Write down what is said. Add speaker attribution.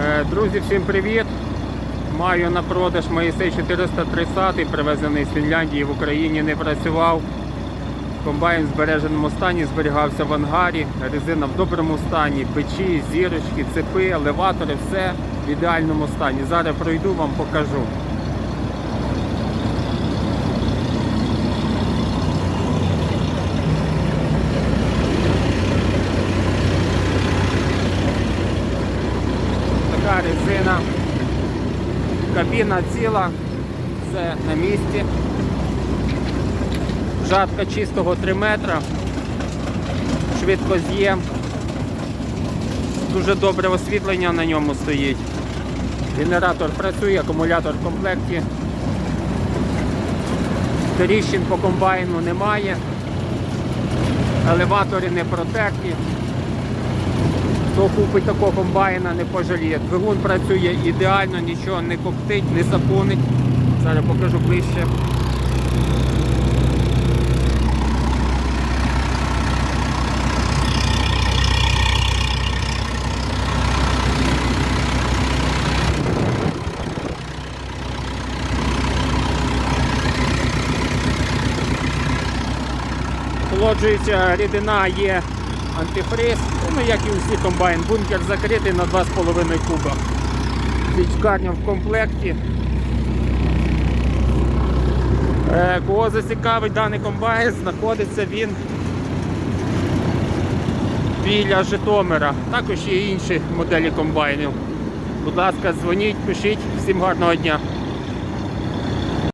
Speaker 1: Е, Друзі, всім привіт! Маю на продаж Моїсей 430, привезений з Фінляндії в Україні, не працював. Комбайн в збереженому стані зберігався в ангарі, резина в доброму стані, печі, зірочки, цепи, елеватори, все в ідеальному стані. Зараз пройду, вам покажу. Така резина. Кабіна ціла, все на місці. Жатка чистого 3 метра. Швидкоз'єм. Дуже добре освітлення на ньому стоїть. Генератор працює, акумулятор в комплекті. Тріщин по комбайну немає. Елеватори не протерті. Хто купить такого комбайна, не пожаліє. Двигун працює ідеально, нічого не коптить, не сапунить. Зараз покажу ближче. Охолоджується рідина є антифриз, ну як і усі комбайн. Бункер закритий на 2,5 куба. Пічкарня в комплекті. Е, Кого зацікавить даний комбайн, знаходиться він біля Житомира. Також є інші моделі комбайнів. Будь ласка, дзвоніть, пишіть. Всім гарного дня.